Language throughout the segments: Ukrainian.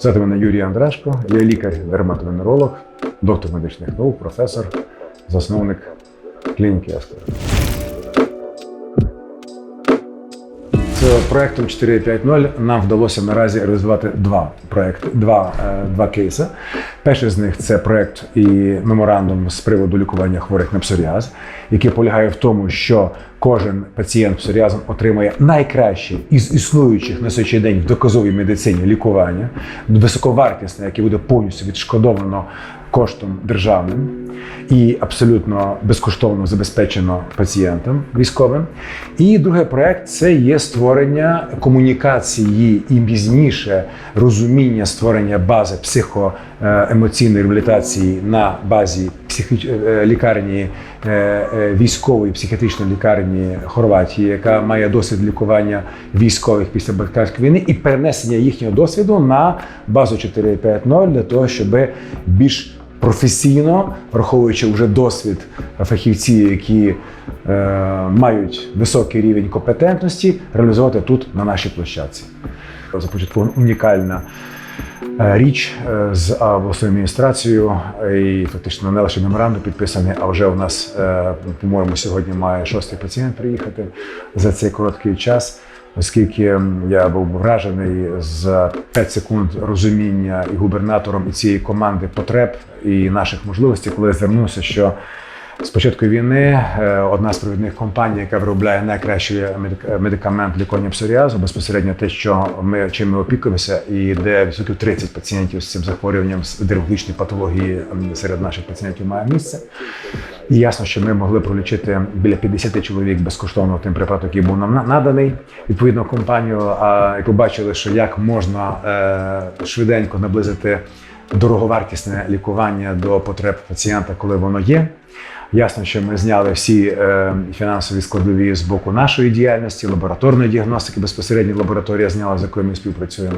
Звати мене Юрій Андрашко, я лікар-дерматовенеролог, доктор медичних наук, професор, засновник клініки Ескор. Проектом 4.5.0 нам вдалося наразі реалізувати два проекти, два, е, два кейси. Перший з них це проект і меморандум з приводу лікування хворих на псоріаз, який полягає в тому, що кожен пацієнт псоріазом отримує найкраще із існуючих на сьогоднішній день в доказовій медицині лікування, високовартісне, яке буде повністю відшкодовано коштом державним і абсолютно безкоштовно забезпечено пацієнтам військовим. І другий проект це є створення комунікації і пізніше розуміння створення бази психоемоційної реабілітації на базі психіч... е, лікарні е, е, військової психіатричної лікарні Хорватії, яка має досвід лікування військових після Балканської війни, і перенесення їхнього досвіду на базу 4.5.0 для того, щоб більш професійно, враховуючи вже досвід фахівців, які е, мають високий рівень компетентності, реалізувати тут на нашій площадці. Започаткована унікальна е, річ е, з обласною адміністрацією, і фактично не лише меморандум підписаний, а вже у нас, е, по-моєму, сьогодні має шостий пацієнт приїхати за цей короткий час. Оскільки я був вражений за 5 секунд розуміння і губернатором і цієї команди потреб і наших можливостей, коли я звернувся, що з початку війни е, одна з провідних компаній, яка виробляє найкращий медик- медикамент лікування псоріазу, безпосередньо те, що ми чим ми опікуємося, і де відсотків 30 пацієнтів з цим захворюванням з дерматологічної патології серед наших пацієнтів має місце. І ясно, що ми могли пролічити біля 50 чоловік безкоштовно тим препаратом, який був нам на- наданий відповідно компанію. А як ви бачили, що як можна е, швиденько наблизити дороговартісне лікування до потреб пацієнта, коли воно є. Ясно, що ми зняли всі е, фінансові складові з боку нашої діяльності, лабораторної діагностики, безпосередньо лабораторія зняла, з якою ми співпрацюємо.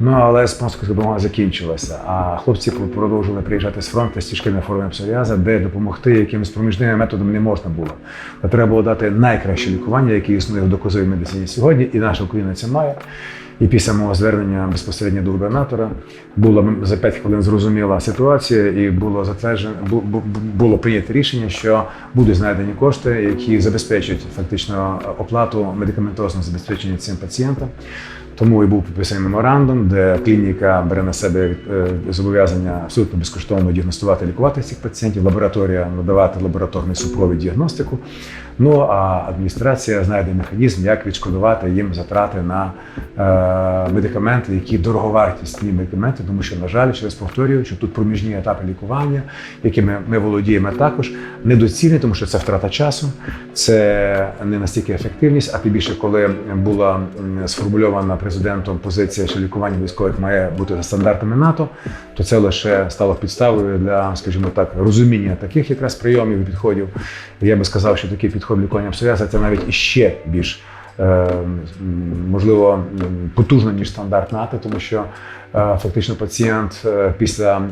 Ну але спонсорська допомога закінчилася. А хлопці продовжували приїжджати з фронту з тяжкими формами псоріаза, де допомогти якимось проміжними методами не можна було. Та треба було дати найкраще лікування, яке існує в доказовій медицині сьогодні, і наша Україна це має. І після мого звернення безпосередньо до губернатора було за 5 хвилин зрозуміла ситуація, і було затверджено бу- бу- було прийнято рішення, що будуть знайдені кошти, які забезпечать фактично оплату медикаментозного забезпечення цим пацієнтам. Тому і був підписаний меморандум, де клініка бере на себе е, зобов'язання абсолютно безкоштовно діагностувати, лікувати цих пацієнтів, лабораторія надавати лабораторний супровід діагностику. Ну а адміністрація знайде механізм, як відшкодувати їм затрати на е, медикаменти, які дороговартісні медикаменти, тому що, на жаль, ще раз повторюю, що тут проміжні етапи лікування, якими ми володіємо також, недоцільні, тому що це втрата часу, це не настільки ефективність, а тим більше, коли була сформульована президентом позиція, що лікування військових має бути за стандартами НАТО, то це лише стало підставою для, скажімо так, розуміння таких якраз прийомів і підходів. Я би сказав, що такий підход лікування це навіть іще більш е, можливо потужно, ніж стандарт НАТО, тому що е, фактично пацієнт е, після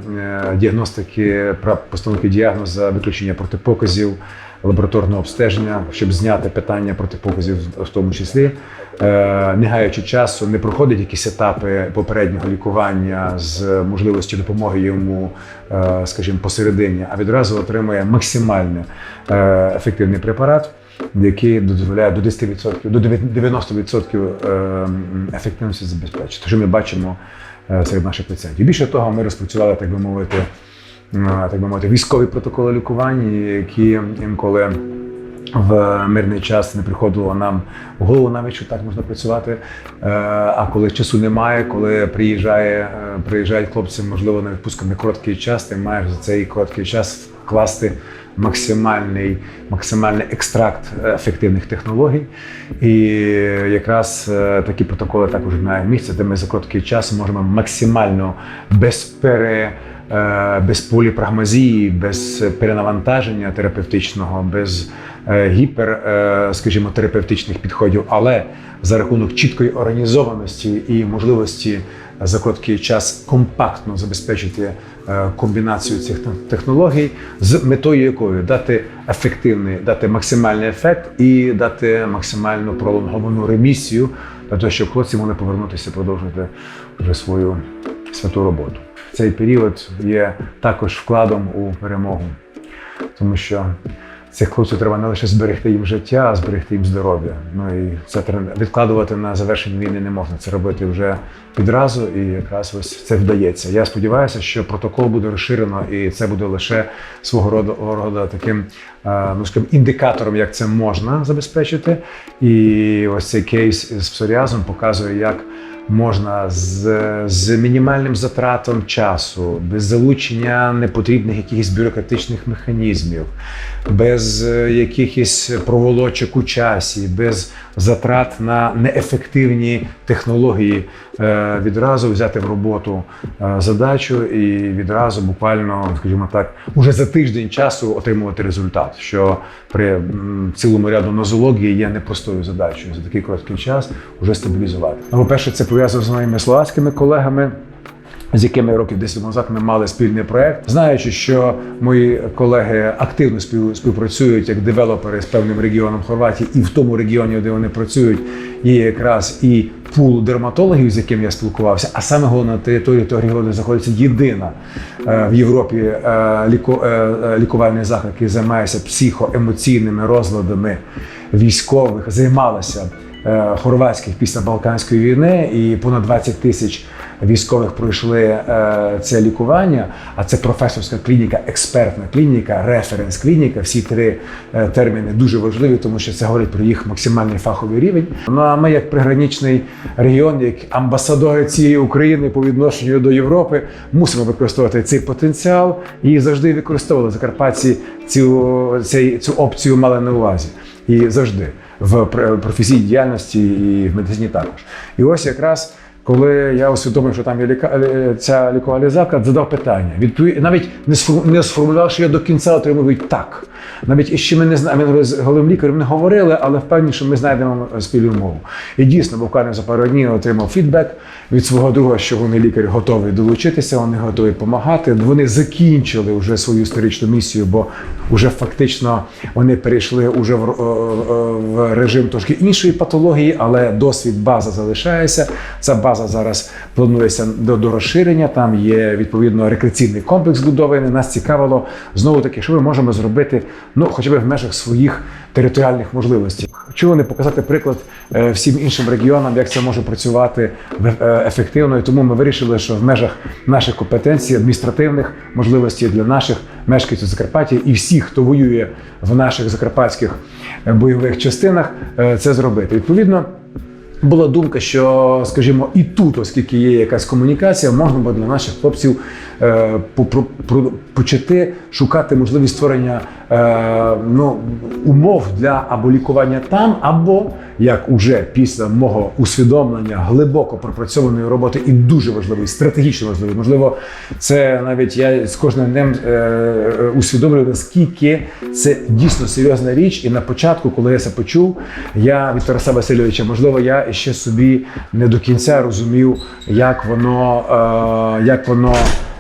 діагностики, постановки діагнозу, виключення протипоказів, лабораторного обстеження, щоб зняти питання протипоказів в тому числі, не гаючи часу, не проходить якісь етапи попереднього лікування з можливістю допомоги йому, е, скажімо, посередині, а відразу отримує максимально е, ефективний препарат, який дозволяє до 10%, до 90% е, ефективності забезпечити, що ми бачимо е, серед наших пацієнтів. Більше того, ми розпрацювали, так би мовити, так би мовити, військові протоколи лікування, які інколи в мирний час не приходило нам в голову навіть, що так можна працювати. Е, А коли часу немає, коли приїжджає, е, приїжджають хлопці, можливо, на відпустку на короткий час, ти маєш за цей короткий час вкласти максимальний, максимальний екстракт ефективних технологій. І якраз е, такі протоколи також мають місце, де ми за короткий час можемо максимально без пере. Без поліпрагмазії, без перенавантаження терапевтичного, без гіпер, е, скажімо, терапевтичних підходів, але за рахунок чіткої організованості і можливості за короткий час компактно забезпечити е, комбінацію цих технологій з метою якою дати ефективний, дати максимальний ефект і дати максимально пролонговану ремісію для того, щоб хлопці могли повернутися, продовжувати вже свою святу роботу. Цей період є також вкладом у перемогу, тому що цих хлопців треба не лише зберегти їм життя, а зберегти їм здоров'я. Ну і це відкладувати на завершення війни не можна. Це робити вже відразу, і якраз ось це вдається. Я сподіваюся, що протокол буде розширено, і це буде лише свого роду роду таким е, ну скажімо, індикатором, як це можна забезпечити. І ось цей кейс з псоріазом показує, як можна з, з мінімальним затратом часу, без залучення непотрібних якихось бюрократичних механізмів, без е, якихось проволочок у часі, без затрат на неефективні технології, е, відразу взяти в роботу е, задачу і відразу буквально, скажімо так, уже за тиждень часу отримувати результат, що при цілому ряду нозології є непростою задачею за такий короткий час вже стабілізувати. Ну, По-перше, це пов'язано з моїми словацькими колегами. З якими років 10 назад ми мали спільний проект, знаючи, що мої колеги активно спів- співпрацюють як девелопери з певним регіоном Хорватії, і в тому регіоні, де вони працюють, є якраз і пул дерматологів, з яким я спілкувався. А саме головне на території того регіону знаходиться єдина е, в Європі е, е, лікувальний заклад, який займається психоемоційними розладами військових, займалася хорватських після Балканської війни, і понад 20 тисяч військових пройшли е, це лікування. А це професорська клініка, експертна клініка, референс клініка. Всі три е, терміни дуже важливі, тому що це говорить про їх максимальний фаховий рівень. Ну а ми, як приграничний регіон, як амбасадори цієї України по відношенню до Європи, мусимо використовувати цей потенціал і завжди використовували закарпатці цю, цю опцію мали на увазі. І завжди в пр- професійній діяльності і в медицині також. І ось якраз коли я усвідомив, що там є ліка... е, ця лікувальний заклад, задав питання. Відпові... Навіть не, сфор... не сформулював, що я до кінця отримав відповідь так. Навіть іще ми не знаємо, ми з головним лікарем не говорили, але впевнені, що ми знайдемо спільну мову. І дійсно, буквально за пару днів отримав фідбек від свого друга, що вони лікарі готові долучитися, вони готові допомагати. Вони закінчили вже свою історичну місію, бо вже фактично вони перейшли уже в, е, е, в режим трошки іншої патології, але досвід база залишається. Ця база зараз планується до, до розширення. Там є відповідно рекреаційний комплекс збудований. Нас цікавило знову таки, що ми можемо зробити, ну хоча б в межах своїх територіальних можливостей. Чого не показати приклад е, всім іншим регіонам, як це може працювати е, ефективно. І тому ми вирішили, що в межах наших компетенцій, адміністративних можливостей для наших мешканців Закарпаття і всіх, хто воює в наших закарпатських е, бойових частинах, це зробити. Відповідно. Була думка, що, скажімо, і тут, оскільки є якась комунікація, можна було для наших хлопців почати шукати можливість створення е, ну, умов для або лікування там, або як уже після мого усвідомлення глибоко пропрацьованої роботи і дуже важливої, стратегічно важливої. Можливо, це навіть я з кожним днем е, е, усвідомлюю, наскільки це дійсно серйозна річ. І на початку, коли я це почув, я від Тараса Васильовича, можливо, я ще собі не до кінця розумів, як воно, е, як воно е,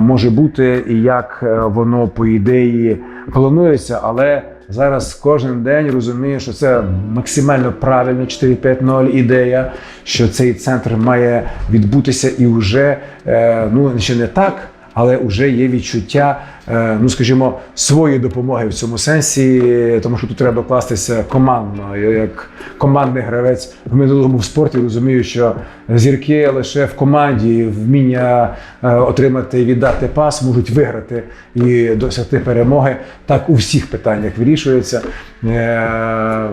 може бути і як е, воно по ідеї планується, але. Зараз кожен день розумію, що це максимально правильно 4.5.0 ідея, що цей центр має відбутися і вже е, ну ще не так, але вже є відчуття, е, ну скажімо, своєї допомоги в цьому сенсі, тому що тут треба кластися командно. Я як командний гравець в минулому в спорті розумію, що зірки лише в команді вміння е, отримати і віддати пас можуть виграти і досягти перемоги. Так у всіх питаннях вирішуються е,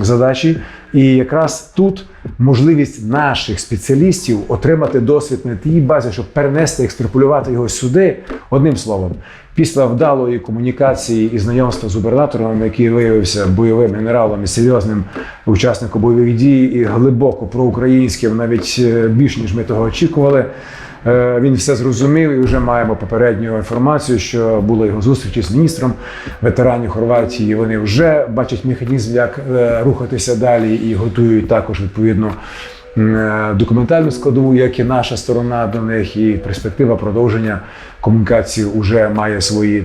задачі. І якраз тут можливість наших спеціалістів отримати досвід на тій базі, щоб перенести, екстраполювати його сюди. Одним словом, після вдалої комунікації і знайомства з губернатором, який виявився бойовим генералом і серйозним учасником бойових дій, і глибоко проукраїнським, навіть е, більш ніж ми того очікували. Е, Він все зрозумів і вже маємо попередню інформацію, що були його зустрічі з міністром ветеранів Хорватії. Вони вже бачать механізм, як е, рухатися далі, і готують також відповідно е, документальну складову, як і наша сторона до них, і перспектива продовження комунікації вже має свої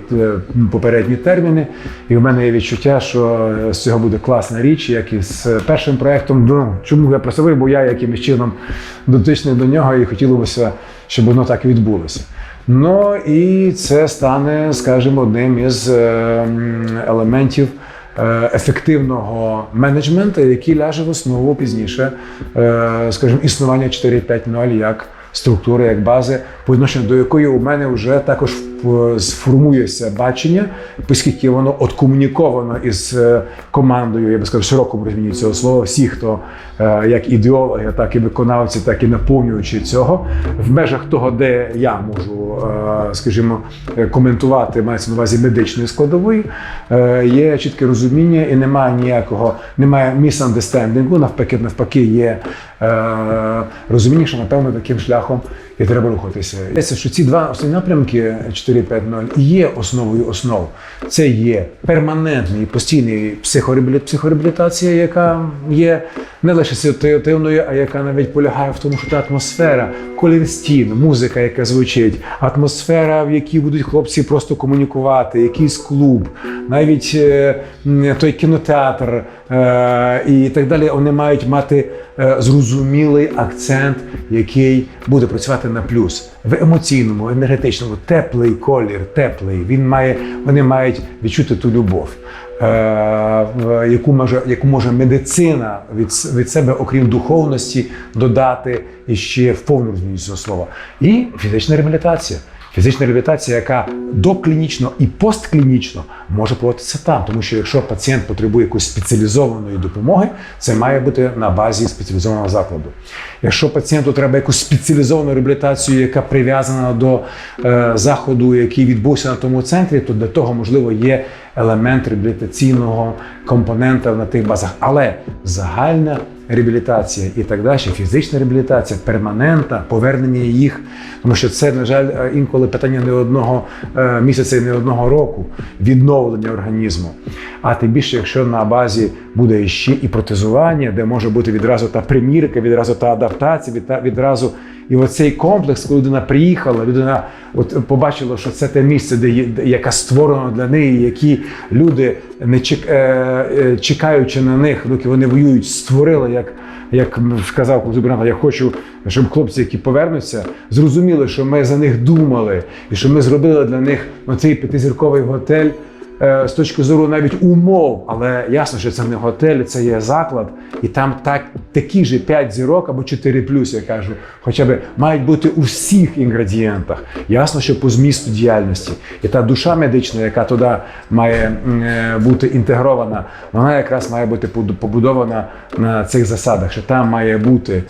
попередні терміни. І в мене є відчуття, що з цього буде класна річ, як і з першим проектом. Ну, чому я просив, бо я якимось чином дотичний до нього, і хотілося, щоб воно так відбулося. Ну і це стане, скажімо, одним із е, елементів е, ефективного менеджменту, який ляже в основу пізніше, е, скажімо, існування 4.5.0 як структури, як бази, по відношенню до якої у мене вже також сформується бачення, оскільки воно откомуніковано із е, командою, я би сказав, широкому розумінні цього слова, всі, хто е, як ідеологи, так і виконавці, так і наповнюючи цього, в межах того, де я можу, е, скажімо, е, коментувати, мається на увазі медичної складової, е, є чітке розуміння і немає ніякого, немає misunderstanding, навпаки, навпаки, є е, розуміння, що напевно таким шляхом і треба рухатися. Здається, що ці два основні напрямки 4.5.0 і є основою основ. Це є перманентний постійний психореабілі- психореабілітація, яка є не лише ситуативною, а яка навіть полягає в тому, що та атмосфера, колір стін, музика, яка звучить, атмосфера, в якій будуть хлопці просто комунікувати, якийсь клуб, навіть е, той кінотеатр і так далі. Вони мають мати е, зрозумілий акцент, який буде працювати на плюс в емоційному, енергетичному, теплий колір, теплий. Він має, вони мають відчути ту любов. е, Яку може, яку може медицина від, від себе, окрім духовності, додати іще в повному розумінні цього слова. І фізична реабілітація. Фізична реабілітація, яка доклінічно і постклінічно може проводитися там, тому що якщо пацієнт потребує якоїсь спеціалізованої допомоги, це має бути на базі спеціалізованого закладу. Якщо пацієнту треба якусь спеціалізовану реабілітацію, яка прив'язана до е, заходу, який відбувся на тому центрі, то для того можливо є елемент реабілітаційного компонента на тих базах. Але загальна реабілітація і так далі, фізична реабілітація, перманента, повернення їх, тому що це, на жаль, е, інколи питання не одного е, місяця і не одного року відновлення організму. А тим більше, якщо на базі буде ще і протезування, де може бути відразу та примірка, відразу та адаптація, від- відразу і оцей комплекс, коли людина приїхала, людина от побачила, що це те місце, де де- яке для неї, які люди, не чек, е, е, чекаючи на них, доки вони воюють, створили як. Як сказав губернатор, я хочу, щоб хлопці, які повернуться, зрозуміли, що ми за них думали, і що ми зробили для них цей п'ятизірковий готель з точки зору навіть умов. Але ясно, що це не готель, це є заклад, і там так такі ж 5 зірок або 4 плюс, я кажу, хоча б мають бути у всіх інгредієнтах. Ясно, що по змісту діяльності. І та душа медична, яка туди має е, бути інтегрована, вона якраз має бути побудована на цих засадах, що там має бути.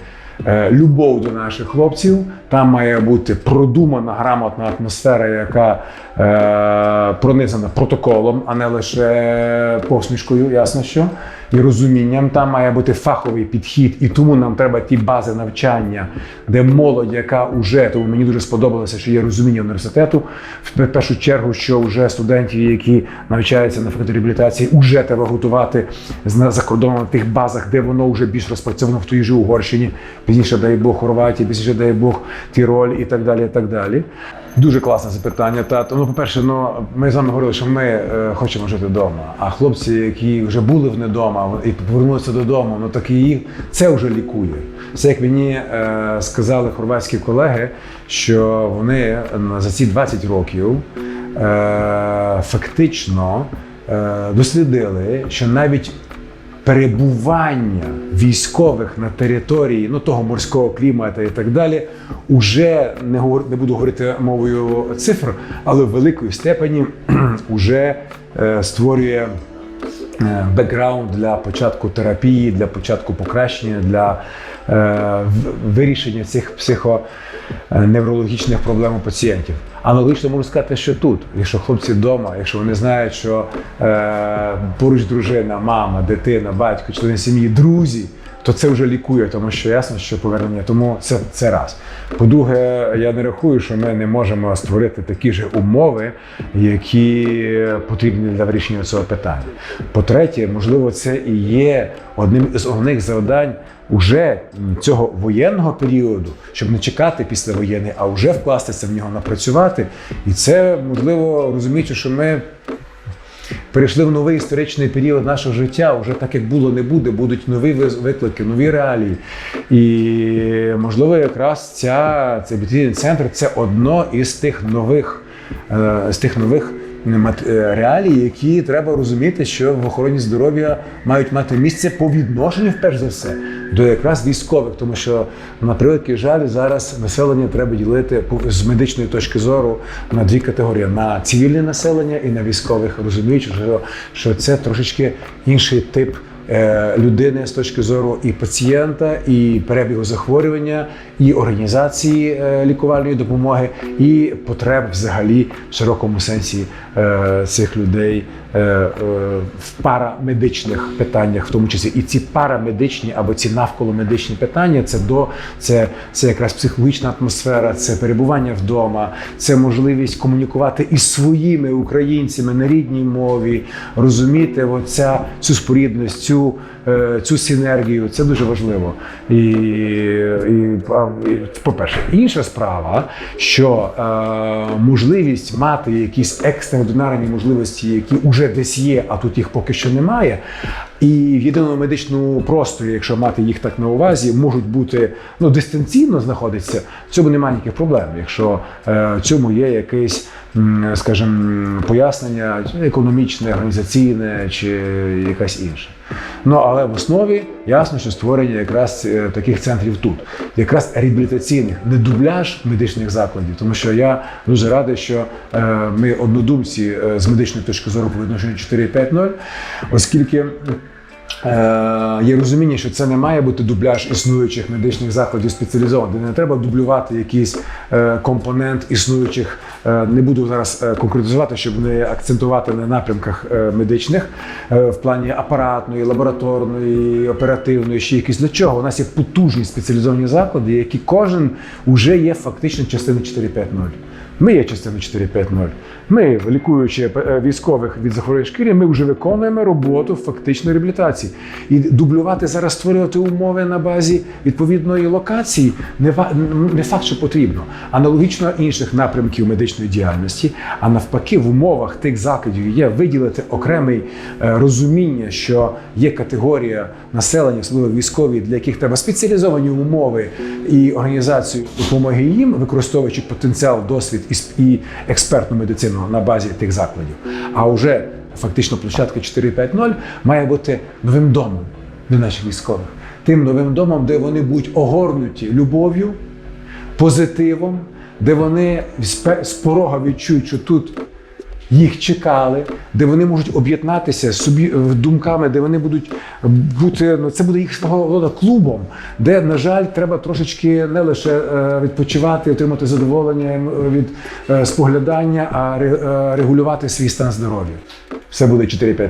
Е, Любов до наших хлопців, там має бути продумана грамотна атмосфера, яка е, пронизана протоколом, а не лише посмішкою, ясно що, і розумінням. Там має бути фаховий підхід, і тому нам треба ті бази навчання, де молодь, яка вже тому мені дуже сподобалося, що є розуміння університету. В першу чергу, що вже студентів, які навчаються на факультеті реабілітації, вже треба готувати за кордоном на тих базах, де воно вже більш розпрацьовано в тій же Угорщині, пізніше дай Бог Хорватії, пізніше дай Бог Тіроль і так далі. І так далі. Дуже класне запитання. Тато. Ну, по-перше, ну ми з вами говорили, що ми е, хочемо жити вдома. А хлопці, які вже були в недома і повернулися додому, ну так і їх це вже лікує. Це як мені е, сказали хорватські колеги, що вони е, за ці 20 років е, фактично е, дослідили, що навіть перебування військових на території ну, того морського клімату і так далі, уже не говор- не буду говорити мовою цифр, але в великої степені вже е, створює бекграунд для початку терапії, для початку покращення, для е, вирішення цих психоневрологічних проблем у пацієнтів. Аналогічно можу сказати, що тут, якщо хлопці вдома, якщо вони знають, що е, поруч дружина, мама, дитина, батько, члени сім'ї, друзі, то це вже лікує, тому що ясно, що повернення. Тому це, це раз. По-друге, я не рахую, що ми не можемо створити такі ж умови, які потрібні для вирішення цього питання. По-третє, можливо, це і є одним із головних завдань уже цього воєнного періоду, щоб не чекати після воєнний, а вже вкластися в нього, напрацювати. І це можливо розуміючи, що ми перейшли в новий історичний період нашого життя. Уже так як було, не буде, будуть нові виклики, нові реалії. І можливо, якраз ця цей бітвійний центр це одно із тих нових е, з тих нових е, які треба розуміти, що в охороні здоров'я мають мати місце по відношенню, перш за все, до якраз військових, тому що на превеликий жаль зараз населення треба ділити з медичної точки зору на дві категорії: на цивільне населення і на військових, розуміючи, що це трошечки інший тип. Е, Людини з точки зору і пацієнта, і перебігу захворювання, і організації е, лікувальної допомоги, і потреб взагалі в широкому сенсі е, цих людей в парамедичних питаннях, в тому числі і ці парамедичні або ці навколомедичні питання це до це, це якраз психологічна атмосфера, це перебування вдома, це можливість комунікувати із своїми українцями на рідній мові, розуміти оця, цю спорідність, цю, е, цю синергію. Це дуже важливо. І, і, і, по-перше, інша справа, що е, можливість мати якісь екстраординарні можливості, які вже десь є, а тут їх поки що немає. І в єдиному медичному просторі, якщо мати їх так на увазі, можуть бути ну дистанційно знаходитися. В цьому немає ніяких проблем. Якщо е, в цьому є якесь, скажімо, пояснення економічне, організаційне чи якась інше. Ну але в основі ясно, що створення якраз е, таких центрів тут, якраз реабілітаційних, не дубляж медичних закладів, тому що я дуже радий, що е, ми однодумці з медичної точки зору по відношенню 4.5.0, оскільки. Е, Є розуміння, що це не має бути дубляж існуючих медичних закладів спеціалізованих, де не треба дублювати якийсь е, компонент існуючих. Е, Не буду зараз конкретизувати, щоб не акцентувати на напрямках медичних в плані апаратної, лабораторної, оперативної, ще якісь для чого. У нас є потужні спеціалізовані заклади, які кожен вже є фактично частиною 4.5.0. Ми є частиною 4.5.0. Ми, лікуючи військових від захворювання шкіри, ми вже виконуємо роботу фактичної реабілітації. І дублювати зараз, створювати умови на базі відповідної локації не, не факт, що потрібно. Аналогічно інших напрямків медичної діяльності, а навпаки, в умовах тих закладів є виділити окреме розуміння, що є категорія населення, особливо військові, для яких треба спеціалізовані умови і організацію допомоги їм, використовуючи потенціал, досвід і експертну медицину на базі тих закладів. А вже фактично площадка 4.5.0 має бути новим домом для наших військових. Тим новим домом, де вони будуть огорнуті любов'ю, позитивом, де вони з порога відчують, що тут їх чекали, де вони можуть об'єднатися собі е, думками, де вони будуть бути. Ну це буде їх свого роду клубом, де, на жаль, треба трошечки не лише е, відпочивати, отримати задоволення від е, споглядання, а ре- е, регулювати свій стан здоров'я. Все буде 4-5-0.